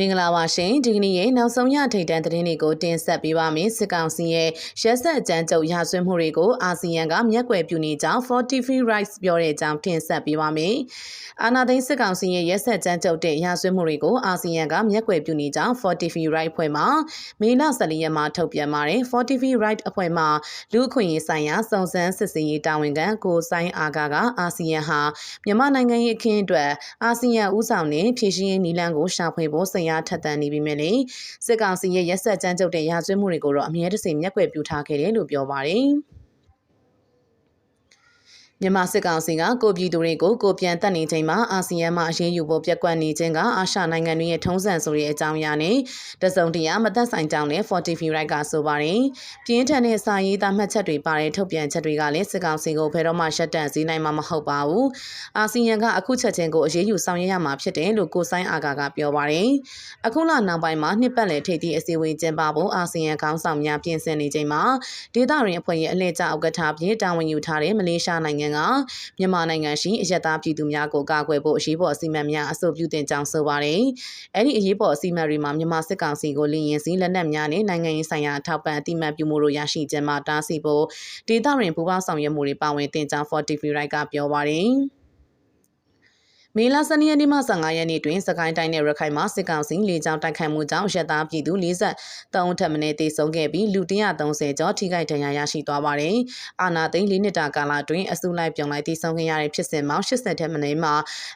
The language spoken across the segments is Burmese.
မင်္ဂလာပါရှင်ဒီကနေ့ရဲ့နောက်ဆုံးရထိပ်တန်းသတင်းတွေကိုတင်ဆက်ပေးပါမယ်စစ်ကောင်စီရဲ့ရက်ဆက်အကြမ်းကြုတ်ရာဇဝတ်မှုတွေကိုအာဆီယံကမျက်ကွယ်ပြုနေကြောင်း Fortify Rights ပြောတဲ့အကြောင်းတင်ဆက်ပေးပါမယ်အာနာသိန်းစစ်ကောင်စီရဲ့ရက်ဆက်ကြမ်းကြုတ်တဲ့ရာဇဝတ်မှုတွေကိုအာဆီယံကမျက်ကွယ်ပြုနေကြောင်း Fortify Rights ဖွဲ့မှမေလ14ရက်မှာထုတ်ပြန်ပါတယ် Fortify Rights အဖွဲ့မှလူအခွင့်အရေးဆိုင်ရာစုံစမ်းစစ်ဆေးရေးတာဝန်ခံကိုဆိုင်အာကာကအာဆီယံဟာမြန်မာနိုင်ငံရဲ့အခင်းအတွက်အာဆီယံဦးဆောင်တဲ့ဖြည့်ရှင်ရေးနည်းလမ်းကိုရှာဖွေဖို့စိတ်အားထက်သန်နေပြီမဲ့လေစစ်ကောင်စီရဲ့ရက်ဆက်ကြမ်းကြုတ်တဲ့ရာဇဝတ်မှုတွေကိုတော့အမြဲတစေမျက်ကွယ်ပြုထားခဲ့တယ်လို့ပြောပါတယ်။ မြန်မာစစ်ကောင်စီကကိုပြည်သူတွေကိုကိုပြန်တက်နေချိန်မှာအာဆီယံမှအရေးယူဖို့ပြက်ကွက်နေခြင်းကအာရှနိုင်ငံတွေရဲ့ထုံးစံဆိုတဲ့အကြောင်းအရာနဲ့တစုံတရာမသက်ဆိုင်ကြောင်းလည်း Fortify Right ကဆိုပါတယ်။ပြင်းထန်တဲ့စာရေးသားမှတ်ချက်တွေပါတဲ့ထုတ်ပြန်ချက်တွေကလည်းစစ်ကောင်စီကိုဖယ်တော့မှရှက်တန့်စည်းနိုင်မှာမဟုတ်ပါဘူး။အာဆီယံကအခုချက်ချင်းကိုအရေးယူဆောင်ရွက်ရမှာဖြစ်တယ်လို့ကိုဆိုင်အာကာကပြောပါတယ်။အခုလနောက်ပိုင်းမှာနှစ်ပတ်လည်ထိပ်သီးအစည်းအဝေးကျင်းပဖို့အာဆီယံခေါင်းဆောင်များပြင်ဆင်နေချိန်မှာဒေသတွင်အဖွဲ့ရဲ့အလှည့်ကျဥက္ကဋ္ဌပြည်တာဝန်ယူထားတဲ့မလေးရှားနိုင်ငံကမြန်မာနိုင်ငံရှိအရက်သားပြည်သူများကိုကာကွယ်ဖို့အရေးပေါ်အစီအမံများအဆိုပြုတင်ကြောင်းဆိုပါတယ်။အဲ့ဒီအရေးပေါ်အစီအမံတွေမှာမြန်မာစစ်ကောင်စီကိုလင်းရင်စီလက်နက်များနဲ့နိုင်ငံရေးဆိုင်ရာအထောက်ပံ့အတိမတ်ပြုမှုတို့ရရှိခြင်းမှာတားဆီးဖို့ဒေသတွင်ပူးပေါင်းဆောင်ရွက်မှုတွေပါဝင်တင်ကြောင်း Fortify Right ကပြောပါတယ်။ မေလ12ရက်နေ့မှ15ရက်နေ့တွင်စကိုင်းတိုင်းနဲ့ရခိုင်မှာစစ်ကောင်စီလေကြောင်းတိုက်ခိုက်မှုကြောင့်ရက်သားပြည်သူ43ထပ်မံတေဆုံးခဲ့ပြီးလူ130ကျော်ထိခိုက်ဒဏ်ရာရရှိသွားပါတယ်။အာနာသိန်း၄နှစ်တာကာလတွင်အစုလိုက်ပြုံလိုက်တေဆုံးခဲ့ရတဲ့ဖြစ်စဉ်မှာ80ထက်မနည်းမှာ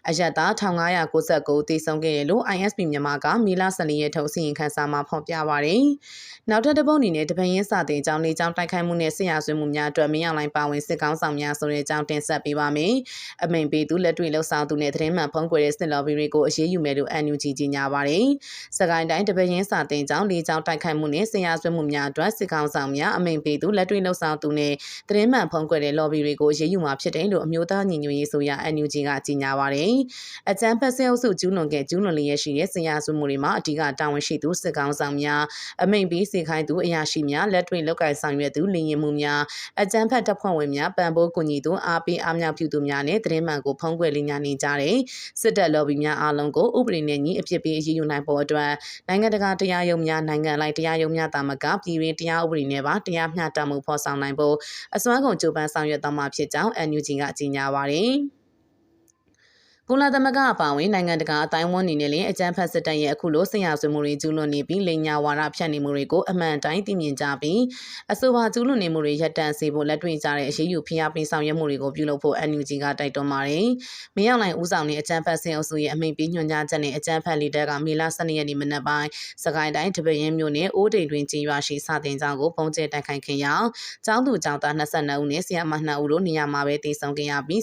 အရက်သား1599တေဆုံးခဲ့တယ်လို့ ISP မြန်မာကမေလ14ရက်ထုတ်စီရင်ခန်းစာမှာဖော်ပြပါတယ်။နောက်ထပ်တစ်ပုတ်အနေနဲ့တပင်းရင်းစာတင်ကြောင်းလေကြောင်းတိုက်ခိုက်မှုနဲ့ဆရာဆွေးမှုများအတွက်မင်းအောင်လိုင်းပါဝင်စစ်ကောင်းဆောင်များဆိုတဲ့အကြောင်းတင်ဆက်ပေးပါမယ်။အမိန်ပေးသူလက်တွေ့လှုပ်ဆောင်သူနဲ့သတင်းမှန်ဖုံးကွယ်တဲ့စစ်လော်ဘီတွေကိုအရေးယူမယ်လို့ NUG ကြီးညာပါတယ်။စကိုင်းတိုင်းတပင်းရင်းစာတင်ကြောင်းလေကြောင်းတိုက်ခိုက်မှုနဲ့ဆရာဆွေးမှုများအတွက်စစ်ကောင်းဆောင်များအမိန်ပေးသူလက်တွေ့လှုပ်ဆောင်သူနဲ့သတင်းမှန်ဖုံးကွယ်တဲ့ lobby တွေကိုအရေးယူမှာဖြစ်တယ်လို့အမျိုးသားညီညွတ်ရေးဆိုရ NUG ကကြီးညာပါတယ်။အကြမ်းဖက်ဆဲအုပ်စုကျူးလွန်ခဲ့ကျူးလွန်လျက်ရှိတဲ့ဆရာဆွေးမှုတွေမှာအဓိကတာဝန်ရှိသူစစ်ကောင်းဆောင်များအမိန်ပေးစေခိုင်းသူအရာရှိများလက်တွေ့လောက်ကင်ဆောင်ရွက်သူလင်ရင်မှုများအကြမ်းဖက်တပ်ဖွဲ့ဝင်များပံ့ပိုးကူညီသူအားပေးအားမြောက်ပြုသူများနဲ့သတင်းမှန်ကိုဖုံးကွယ်လင်းညာနေကြတဲ့စစ်တပ် lobby များအားလုံးကိုဥပဒေနဲ့ညီအဖြစ်ပေးအရေးယူနိုင်ဖို့အတွက်နိုင်ငံတကာတရားရုံးများနိုင်ငံလိုက်တရားရုံးများတာမကပြည်တွင်းတရားဥပဒေနဲ့ပါတရားမျှတမှုဖော်ဆောင်နိုင်ဖို့အစွမ်းကုန်ကြိုးပမ်းဆောင်ရွက်သွားမှာဖြစ်ကြောင်း NUG ကကြေညာပါတယ်။ ကုလသမဂ္ဂအပါအဝင်နိုင်ငံတကာအတိုင်းဝန်းနေနဲ့လည်းအကြမ်းဖက်စစ်တပ်ရဲ့အခုလိုဆင်ရဆွေးမှုတွေကျူးလွန်နေပြီးလိန်ညာဝါဒဖြန့်နေမှုတွေကိုအမှန်တိုင်းသိမြင်ကြပြီးအဆိုပါကျူးလွန်နေမှုတွေရပ်တန့်စေဖို့လက်တွေ့ကြတဲ့အရေးယူဖိအားပေးဆောင်ရွက်မှုတွေကိုပြုလုပ်ဖို့ NUG ကတိုက်တွန်းပါတယ်။မင်းအောင်လှိုင်ဦးဆောင်တဲ့အကြမ်းဖက်ဆင်အုပ်စုရဲ့အမိန့်ပေးညွှန်ကြားချက်နဲ့အကြမ်းဖက်လီဒက်ကမေလ12ရက်နေ့မနက်ပိုင်းစကိုင်းတိုင်းတပင်းမြို့နယ်အိုးတိန်တွင်ကြီးရွာရှိစာတင်ကျောင်းကိုပုံကျဲတိုက်ခိုက်ခင်ရောက်ကျောင်းသူကျောင်းသား22ဦးနဲ့ဆရာမ2ဦးတို့နေရာမှာပဲတည်ဆုံခဲ့ရပြီး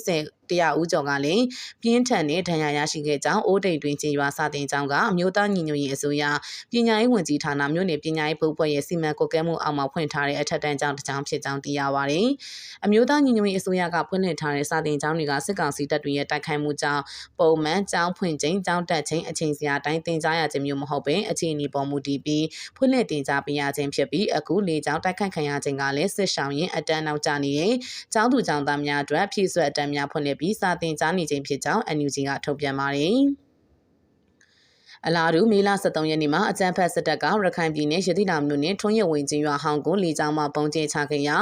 100ဦးကျော်ကလည်းပြင်းထန်တဲ့ဒဏ်ရာရရှိခဲ့ကြောင်းအိုးတိမ်တွင်ကျေးရွာစာတင်ကျောင်းကအမျိုးသားညီညွတ်ရေးအစိုးရပညာရေးဝန်ကြီးဌာနမြို့နယ်ပညာရေးဘုတ်ဖွဲ့ရဲ့စီမံကွပ်ကဲမှုအောက်မှာဖွင့်ထားတဲ့အထက်တန်းကျောင်းတစ်ကျောင်းဖြစ်ကြောင်းသိရပါတယ်။အမျိုးသားညီညွတ်ရေးအစိုးရကဖွင့်လှစ်ထားတဲ့စာတင်ကျောင်းတွေကစစ်ကောင်စီတပ်တွေရဲ့တိုက်ခိုက်မှုကြောင့်ပုံမှန်ကျောင်းဖွင့်ချိန်ကျောင်းတက်ချိန်အချိန်စရာတိုင်းတင်ကြားရခြင်းမျိုးမဟုတ်ပင်အခြေအနေပေါ်မူတည်ပြီးဖွင့်လှစ်တင်ကြားပေးရခြင်းဖြစ်ပြီးအခုလေကျောင်းတိုက်ခိုက်ခံရခြင်းကလည်းစစ်ဆောင်ရင်အတန်းနောက်ကျနေတဲ့ကျောင်းသူကျောင်းသားများအတွက်ဖြည့်ဆွတ်အတန်းများဖွင့်လှစ်ပြီးစာတင်ကြားနေခြင်းဖြစ်ကြောင်း NUG ကထုတ်ပြန်ပါတယ်။ အလားတူမေလ23ရက်နေ့မှာအကြမ်းဖက်စစ်တပ်ကရခိုင်ပြည်နယ်ရတိနာမြို့နယ်ထွန်းရဝင်းချင်းရွာဟောင်းကိုလေကြောင်းမှပုံကျဲချခဲ့ရာ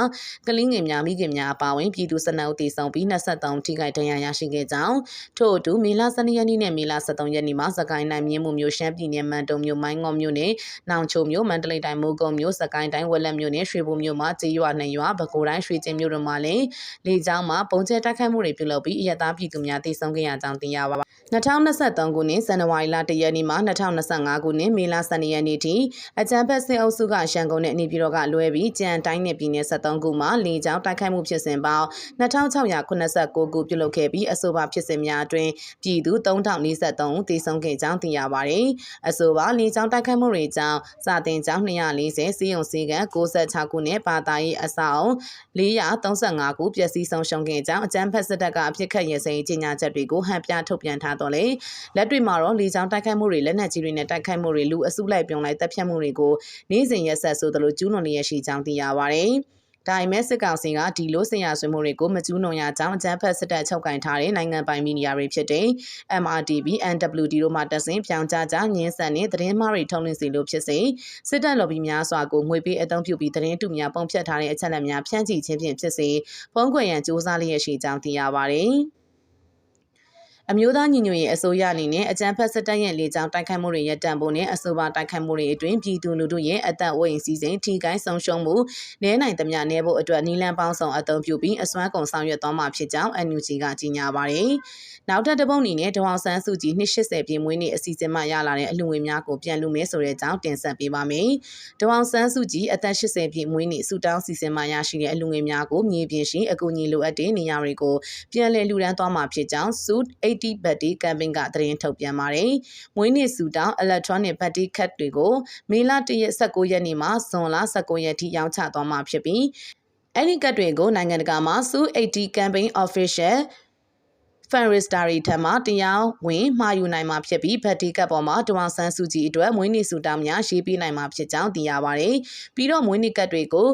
ကလင်းငယ်များမိခင်များအပါအဝင်ပြည်သူ12ဦးသေဆုံးပြီး23ထိခိုက်ဒဏ်ရာရရှိခဲ့ကြောင်းထို့အတူမေလ12ရက်နေ့နဲ့မေလ23ရက်နေ့မှာစကိုင်းတိုင်းမြင်းမှုမြို့ရှမ်းပြည်နယ်မန်တုံမြို့မိုင်းငေါမြို့နယ်နောင်ချိုမြို့မန္တလေးတိုင်းမိုးကုံမြို့စကိုင်းတိုင်းဝက်လက်မြို့နယ်ရွှေဘိုမြို့မှာကြေးရွာနှံရွာပဲခူတိုင်းရွှေကျင်းမြို့တို့မှာလည်းလေကြောင်းမှပုံကျဲတိုက်ခိုက်မှုတွေပြုလုပ်ပြီးအရတားပြည်သူများသေဆုံးခဲ့ရကြောင်းသိရပါ2023ခုနှစ်ဇန်နဝါရီလ1ရက်နေ့မှ2025ခုနှစ်မေလ12ရက်နေ့ထိအကြံဖက်စစ်အုပ်စုကရန်ကုန်နဲ့နေပြည်တော်ကလွဲပြီးကြံတိုင်းနယ်ပြည်နယ်73ခုမှာလေကြောင်းတိုက်ခိုက်မှုဖြစ်စဉ်ပေါင်း2689ခုပြုလုပ်ခဲ့ပြီးအဆိုပါဖြစ်စဉ်များအတွင်းပြည်သူ3043ဦးသေဆုံးခဲ့ကြောင်းသိရပါတယ်။အဆိုပါလေကြောင်းတိုက်ခိုက်မှုတွေကြောင့်စာတင်ကျောင်း240စီးရုံစည်းက96ခုနဲ့ပါတာရေးအဆောင်435ခုပျက်စီးဆုံးရှုံးခဲ့ကြောင်းအကြံဖက်စစ်တပ်ကအဖြစ်ခတ်ရစဲကြီးညာချက်တွေကိုဟန်ပြထုတ်ပြန်ထားတော့လေလက်တွေ့မှာတော့လေကြောင်းတိုက်ခိုက်မှုတွေလက်နက်ကြီးတွေနဲ့တိုက်ခိုက်မှုတွေလူအစုလိုက်ပြုံလိုက်တပ်ဖြတ်မှုတွေကိုနေ့စဉ်ရက်ဆက်ဆိုသလိုကျူးလွန်လျက်ရှိကြောင်းသိရပါတယ်။ဒါပေမဲ့စစ်ကောင်စီကဒီလိုဆင်ရဆွေးမှုတွေကိုမကျူးလွန်ရကြောင်းအကြမ်းဖက်စစ်တပ်ချုပ်ကင်ထားတဲ့နိုင်ငံပိုင်မီဒီယာတွေဖြစ်တဲ့ MRTV, NWD တို့မှတက်ဆင်ပြောင်ကြားကြညင်းဆန်တဲ့သတင်းမှားတွေထုတ်လွှင့်စီလို့ဖြစ်စေစစ်တပ်လော်ဘီများစွာကိုငွေပေးအသုံးပြုပြီးသတင်းတူများပုံဖြတ်ထားတဲ့အချက်အလက်များဖြန့်ချိခြင်းဖြင့်ဖြစ်စေဖုံးကွယ်ရန်စ조사လျက်ရှိကြောင်းသိရပါတယ်။ အမျိုးသားညီညွတ်ရေးအစိုးရအနေနဲ့အကြံဖက်စစ်တပ်ရဲ့လေကြောင်းတိုက်ခိုက်မှုတွေရပ်တန့်ဖို့နဲ့အဆိုပါတိုက်ခိုက်မှုတွေအတွင်းပြည်သူလူထုရဲ့အသက်အိုးအိမ်စီစဉ်ထိခိုက်ဆုံးရှုံးမှုနဲနိုင်သမျှနဲဖို့အတွက်နီလန်ပေါင်းဆောင်အသုံးပြုပြီးအစွမ်းကုန်ဆောင်ရွက်သွားမှာဖြစ်ကြောင်း NUG ကကြေညာပါတယ်။နောက်ထပ်တစ်ပုတ်အနေနဲ့ဒေါအောင်ဆန်းစုကြည်280ပြည့်မွေးနေ့အစီအစဉ်မှရလာတဲ့အလှူငွေများကိုပြန်လူမဲဆိုတဲ့အကြောင်းတင်ဆက်ပေးပါမယ်။ဒေါအောင်ဆန်းစုကြည်အသက်80ပြည့်မွေးနေ့စူတောင်းစီစဉ်မှရရှိတဲ့အလှူငွေများကိုမြေပြင်ရှိအကူအညီလိုအပ်တဲ့နေရာတွေကိုပြန်လည်လှူဒန်းသွားမှာဖြစ်ကြောင်း Suit 80 Batty Camping ကသတင်းထုတ်ပြန်ပါတယ်။မွေးနေ့စူတောင်း electronic battery cat တွေကိုမေလ1ရက်19ရက်နေ့မှာဇွန်လ19ရက်ထိရောင်းချသွားမှာဖြစ်ပြီးအဲ့ဒီကတ်တွေကိုနိုင်ငံတကာမှာ Su 80 Campaign Official ဖန်ရစ်စတာရီထံမှတရားဝင်မှာယူနိုင်မှာဖြစ်ပြီးဘတ်တီကပ်ပေါ်မှာတဝန်ဆန်းစုကြည်အတွက်မွေးနေ့စုတောင်းများရေးပေးနိုင်မှာဖြစ်ကြောင်းသိရပါတယ်။ပြီးတော့မွေးနေ့ကပ်တွေကို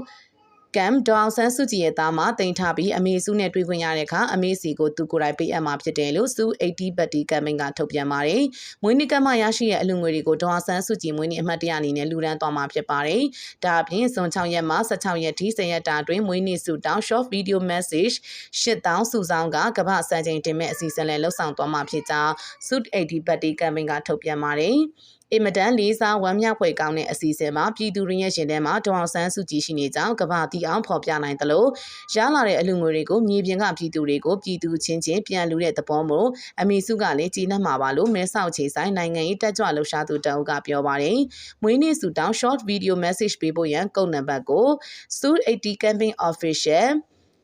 ကမ်ဒေါအောင်ဆန်းစုကြည်ရဲ့သားမတင်ထားပြီးအမေစုနဲ့တွေ့ခွင့်ရတဲ့အခါအမေစီကိုသူကိုယ်တိုင်ပေးအပ်မှာဖြစ်တယ်လို့စူ80ဘတ်တီကမ်ပိန်းကထုတ်ပြန်ပါတယ်။မွေးနေ့ကမှရရှိတဲ့အလူငွေတွေကိုဒေါအောင်ဆန်းစုကြည်မွေးနေ့အမှတ်တရအနေနဲ့လူဒန်းသွားမှာဖြစ်ပါတယ်။ဒါအပြင်ဇွန်6ရက်မှ16ရက်ထိ10ရက်တာအတွင်းမွေးနေ့စုတောင်း short video message 8000စုဆောင်ကကမ္ဘာစံချိန်တင်မဲ့အစီအစဉ်လည်းလှုပ်ဆောင်သွားမှာဖြစ်ကြောင်း Suit 80ဘတ်တီကမ်ပိန်းကထုတ်ပြန်ပါတယ်။ အင်မတန်လေးစားဝမ်းမြောက်ဖွယ်ကောင်းတဲ့အစီအစဉ်မှာပြည်သူရင်းရဲ့ရှင်ထဲမှာဒေါအောင်ဆန်းစုကြည်ရှိနေကြောင်းကမ္ဘာတီအောင်ဖော်ပြနိုင်တယ်လို့ရလာတဲ့အလူငွေတွေကိုမြေပြင်ကပြည်သူတွေကိုပြည်သူချင်းချင်းပြန်လူတဲ့သဘောမျိုးအမီစုကလည်းကြည်နပ်မှာပါလို့မဲဆောက်ချေဆိုင်နိုင်ငံရေးတက်ကြွလှုပ်ရှားသူတအုပ်ကပြောပါတယ်။မွေးနေ့စုတောင်း short video message ပေးဖို့ရန်ကုတ်နံပါတ်ကို Suit 80 campaign official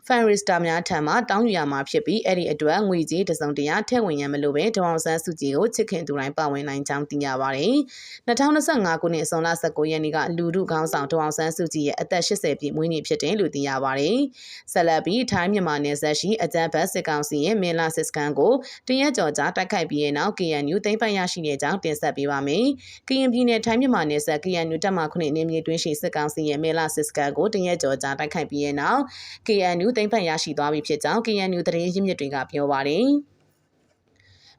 ဖန်ရစ်စတာများထံမှတောင်းယူရမှာဖြစ်ပြီးအဲ့ဒီအတွက်ငွေကြေးတစုံတရာထည့်ဝင်ရန်မလိုပဲဒေါအောင်ဆန်းစုကြည်ကိုချစ်ခင်သူတိုင်းပါဝင်နိုင်ကြောင်းသိရပါတယ်။2025ခုနှစ်ဇွန်လ19ရက်နေ့ကလူထုခေါင်းဆောင်ဒေါအောင်ဆန်းစုကြည်ရဲ့အသက်80ပြည့်မွေးနေ့ဖြစ်တယ်လို့သိရပါတယ်။ဆက်လက်ပြီးထိုင်းမြန်မာနယ်စပ်ရှိအကြံဖတ်စစ်ကောင်စီရဲ့မင်းလာစစ်စကန်ကိုတရက်ကျော်ကြာတိုက်ခိုက်ပြီးတဲ့နောက် KNU သိမ်းပိုက်ရရှိတဲ့ကြောင်းတင်ဆက်ပေးပါမယ်။ KN ပြည်နယ်ထိုင်းမြန်မာနယ်စပ် KNU တပ်မခုနှစ်နေမြေတွင်းရှိစစ်ကောင်စီရဲ့မင်းလာစစ်စကန်ကိုတရက်ကျော်ကြာတိုက်ခိုက်ပြီးတဲ့နောက် KNU သိမ်းပိုက်ရရှိသွားပြီဖြစ်ကြောင်း KNU သတင်းရင်းမြစ်တွေကပြောပါတယ်။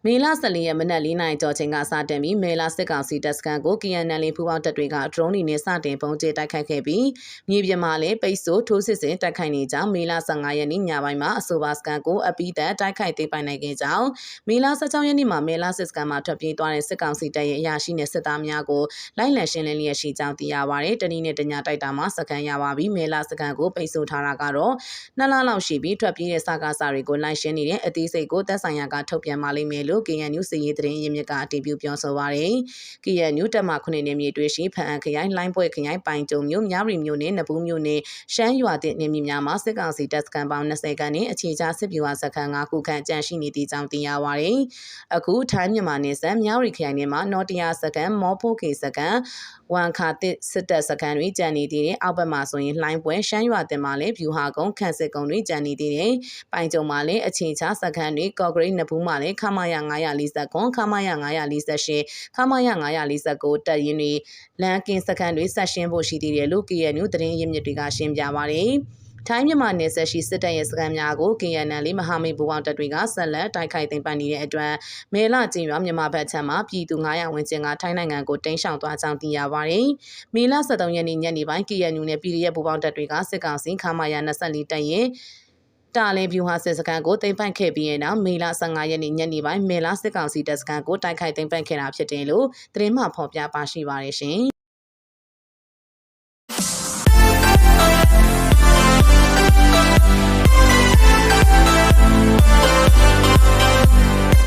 မေလ14ရက်မနက်၄နာရီကျော်ချိန်ကစတင်ပြီးမေလစစ်ကောင်စီတပ်စခန်းကို KNL ပူးပေါင်းတပ်တွေက drone တွေနဲ့စတင်ပုံကျဲတိုက်ခိုက်ခဲ့ပြီးမြေပြင်မှာလည်းပိတ်ဆို့ထိုးစစ်ဆင်တိုက်ခိုက်နေကြောင်းမေလ15ရက်နေ့ညပိုင်းမှာအဆိုပါစခန်းကိုအပိသက်တိုက်ခိုက်သိမ်းပိုင်နိုင်ခဲ့ကြောင်းမေလ16ရက်နေ့မှာမေလစစ်စခန်းမှာထွက်ပြေးသွားတဲ့စစ်ကောင်စီတပ်ရဲ့အရာရှိနဲ့စစ်သားများကိုလိုက်လံရှင်းလင်းလျက်ရှိကြောင်းသိရပါတယ်။တနည်းနဲ့တညတိုက်တာမှာစခန်းရပါပြီးမေလစခန်းကိုပိတ်ဆို့ထားတာကတော့နှစ်လလောက်ရှိပြီးထွက်ပြေးတဲ့စကားစာတွေကိုလိုက်ရှင်းနေတဲ့အသေးစိတ်ကိုတပ်ဆိုင်ရာကထုတ်ပြန်ပါလိမ့်မယ်လို့ KNU စည်ရေးသတင်းရင်းမြစ်ကအတည်ပြုပြောဆိုပါရယ် KNU တက်မှခုနှစ်နေမြေတွေ့ရှိဖန်အခရိုင်လိုင်းပွဲခရိုင်ပိုင်ကျုံမြို့မြရီမြို့နယ်နဘူးမြို့နယ်ရှမ်းရွာတဲ့နေမြေများမှာစစ်ကောင်စီတပ်စခန်းပေါင်း20ခန်းနဲ့အခြေချစစ်ဗျူဟာစခန်း9ခုခန့်ကြန့်ရှိနေသည့်ကြောင်းသိရပါရယ်အခုထိုင်းမြန်မာနယ်စပ်မြရီခရိုင်နယ်မှာနော်တရာစခန်းမော်ဖိုကေစခန်း ဝန်ခါတစ်စစ်တပ်စခန်းတွေကြံနေသေးတယ်အောက်ဘက်မှာဆိုရင်လှိုင်းပွဲရှမ်းရွာတင်မှာလည်းဗျူဟာကုန်းခန့်စစ်ကုန်းတွေကြံနေသေးတယ်ပိုင်ကျုံမှာလည်းအခြေချစခန်းတွေကော့ဂရိတ်နဘူးမှာလည်းခမာယာ940ကွန်ခမာယာ948ခမာယာ949တပ်ရင်းတွေလန်ကင်စခန်းတွေဆက်ရှင်းဖို့ရှိသေးတယ်လို့ KNU သတင်းရင်းမြစ်တွေကရှင်းပြပါတယ် ထိုင်းမြန်မာနယ်စပ်ရှိစစ်တပ်ရဲ့စခန်းများကို KNL မဟာမိတ်ဘူပေါင်းတပ်တွေကဆက်လက်တိုက်ခိုက်သိမ်းပိုက်နေတဲ့အတွက်မဲလကျင်းရွာမြန်မာဘက်ခြမ်းမှာပြည်သူ900ဝန်းကျင်ကထိုင်းနိုင်ငံကိုတိမ်းရှောင်သွားကြောင်းသိရပါတယ်။မေလ23ရက်နေ့ညနေပိုင်း KNU နဲ့ PDF ဘူပေါင်းတပ်တွေကစစ်ကောင်စီခမာယာ24တပ်ရဲ့တာလင်ဗျူဟာစစ်စခန်းကိုတင်ပိုက်ခဲ့ပြီးတဲ့နောက်မေလ15ရက်နေ့ညနေပိုင်းမေလစစ်ကောင်စီတပ်စခန်းကိုတိုက်ခိုက်တင်ပိုက်ခဲ့တာဖြစ်တယ်လို့သတင်းမှဖော်ပြပါရှိပါတယ်ရှင် Bye.